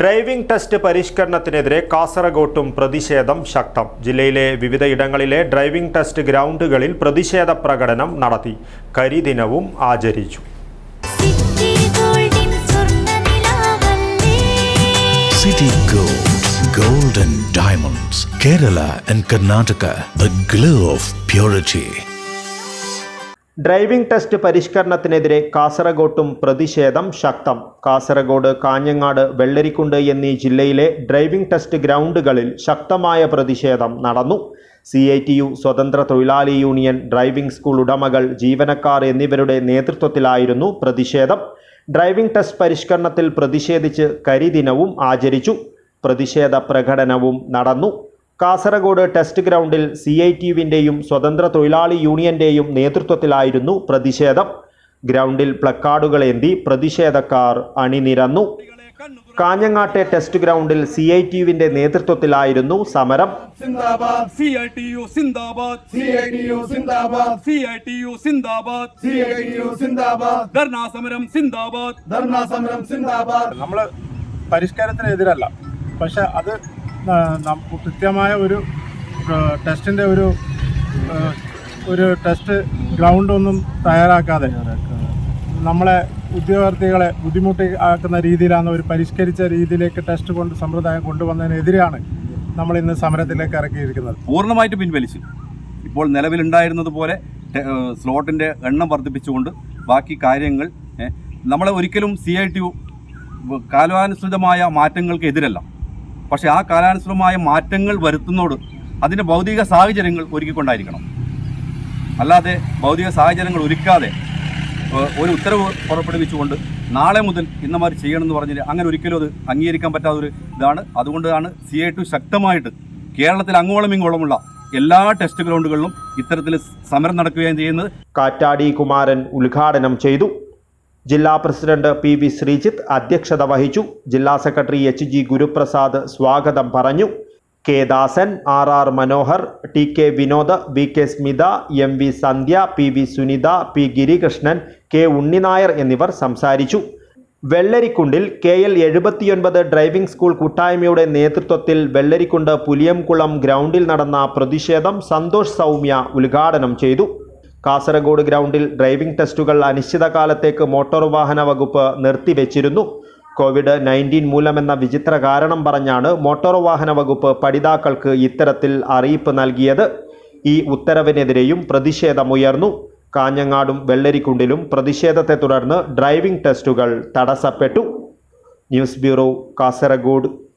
Driving test പരിഷ്കരണത്തിനെതിരെ കാസർഗോട്ടും പ്രതിഷേധം ശക്തം. ജില്ലയിലെ വിവിധ ഇടങ്ങളിലെ ഡ്രൈവിംഗ് ടെസ്റ്റ് ഗ്രൗണ്ടുകളിൽ പ്രതിഷേധ പ്രകടനം നടത്തി. കരിദിനവും ആചരിച്ചു. City Gold, Gold and Diamonds, Kerala and Karnataka, the glow of purity. Driving test പരിഷ്കരണത്തിനെതിരെ കാസർഗോട്ടും പ്രതിഷേധം ശക്തം. കാസർഗോഡ് കാഞ്ഞങ്ങാട് വെള്ളരിക്കുണ്ട് എന്നീ ജില്ലയിലെ ഡ്രൈവിംഗ് ടെസ്റ്റ് ഗ്രൗണ്ടുകളിൽ ശക്തമായ പ്രതിഷേധം നടന്നു. സി ഐ ടി യു സ്വതന്ത്ര തൊഴിലാളി യൂണിയൻ ഡ്രൈവിംഗ് സ്കൂൾ ഉടമകൾ ജീവനക്കാർ എന്നിവരുടെ നേതൃത്വത്തിലായിരുന്നു പ്രതിഷേധം. ഡ്രൈവിംഗ് ടെസ്റ്റ് പരിഷ്കരണത്തിൽ പ്രതിഷേധിച്ച് കരിദിനവും ആചരിച്ചു. പ്രതിഷേധ പ്രകടനവും നടന്നു. കാസർഗോഡ് ടെസ്റ്റ് ഗ്രൗണ്ടിൽ സി ഐ ടി യുവിന്റെയും സ്വതന്ത്ര തൊഴിലാളി യൂണിയന്റെയും നേതൃത്വത്തിലായിരുന്നു പ്രതിഷേധം. ഗ്രൗണ്ടിൽ പ്ലക്കാർഡുകളേന്തി പ്രതിഷേധക്കാർ അണിനിരന്നു. കാഞ്ഞങ്ങാട്ടെ ടെസ്റ്റ് ഗ്രൗണ്ടിൽ സി ഐ ടി യുവിന്റെ നേതൃത്വത്തിലായിരുന്നു സമരം നമ്മൾ പരിഷ്കാരത്തിനെതിരല്ല. പക്ഷെ അത് കൃത്യമായ ഒരു ടെസ്റ്റിന്റെ ഒരു ഒരു ടെസ്റ്റ് ഗ്രൗണ്ടൊന്നും തയ്യാറാക്കാതെ നമ്മളെ ഉദ്യോഗാർത്ഥികളെ ബുദ്ധിമുട്ടി ആക്കുന്ന രീതിയിലാണ് ഒരു പരിഷ്കരിച്ച രീതിയിലേക്ക് ടെസ്റ്റ് കൊണ്ട് സമ്പ്രദായം കൊണ്ടുവന്നതിനെതിരെയാണ് നമ്മൾ ഇന്ന് സമരത്തിലേക്ക് ഇറക്കിയിരിക്കുന്നത് പൂർണമായിട്ട് പിൻവലിച്ചു. ഇപ്പോൾ നിലവിലുണ്ടായിരുന്നത് പോലെ ടെ- സ്ലോട്ടിന്റെ എണ്ണം വർദ്ധിപ്പിച്ചുകൊണ്ട് ബാക്കി കാര്യങ്ങൾ നമ്മളെ ഒരിക്കലും സി ഐ ടി യു കാലാനുസൃതമായ മാറ്റങ്ങൾക്ക് എതിരല്ല. പക്ഷേ ആ കാലാനുസൃതമായ മാറ്റങ്ങൾ വരുത്തുന്നോട് അതിന്റെ ഭൗതിക സാഹചര്യങ്ങൾ ഒരുക്കിക്കൊണ്ടായിരിക്കണം. അല്ലാതെ ഭൗതിക സാഹചര്യങ്ങൾ ഒരുക്കാതെ ഒരു ഉത്തരവ് പുറപ്പെടുവിച്ചുകൊണ്ട് നാളെ മുതൽ ഇന്നമാർ ചെയ്യണമെന്ന് പറഞ്ഞാൽ അങ്ങനെ ഒരിക്കലും അത് അംഗീകരിക്കാൻ പറ്റാത്ത ഒരു ഇതാണ്. അതുകൊണ്ടാണ് സി ഐ ടു ശക്തമായിട്ട് കേരളത്തിൽ അങ്ങോളം ഇങ്ങോളമുള്ള എല്ലാ ടെസ്റ്റ് ഗ്രൗണ്ടുകളിലും ഇത്തരത്തിൽ സമരം നടക്കുകയും ചെയ്യുന്നത്. കാറ്റാടി കുമാരൻ ഉദ്ഘാടനം ചെയ്തു. ജില്ലാ പ്രസിഡന്റ് പി വി ശ്രീജിത്ത് അധ്യക്ഷത വഹിച്ചു. ജില്ലാ സെക്രട്ടറി എച്ച് ജി ഗുരുപ്രസാദ് സ്വാഗതം പറഞ്ഞു. K Dasan R R Manohar T K Vinod V K Smitha M V Sandhya P V Sunitha P Girikrishnan K Unni Nair എന്നിവർ സംസാരിച്ചു. വെള്ളരിക്കുണ്ടിൽ കെ എൽ എഴുപത്തിയൊൻപത് ഡ്രൈവിംഗ് സ്കൂൾ കൂട്ടായ്മയുടെ നേതൃത്വത്തിൽ വെള്ളരിക്കുണ്ട് പുലിയംകുളം ഗ്രൗണ്ടിൽ നടന്ന പ്രതിഷേധം സന്തോഷ് സൗമ്യ ഉദ്ഘാടനം ചെയ്തു. കാസർഗോഡ് ഗ്രൗണ്ടിൽ ഡ്രൈവിംഗ് ടെസ്റ്റുകൾ അനിശ്ചിതകാലത്തേക്ക് മോട്ടോർ വാഹന വകുപ്പ് നിർത്തിവെച്ചിരുന്നു. കോവിഡ് നയന്റീൻ മൂലമെന്ന വിചിത്ര കാരണം പറഞ്ഞാണ് മോട്ടോർ വാഹന വകുപ്പ് പഠിതാക്കൾക്ക് ഇത്തരത്തിൽ അറിയിപ്പ് നൽകിയത്. ഈ ഉത്തരവിനെതിരെയും പ്രതിഷേധമുയർന്നു. കാഞ്ഞങ്ങാടും വെള്ളരിക്കുണ്ടിലും പ്രതിഷേധത്തെ തുടർന്ന് ഡ്രൈവിംഗ് ടെസ്റ്റുകൾ തടസ്സപ്പെട്ടു. News bureau Kasaragod.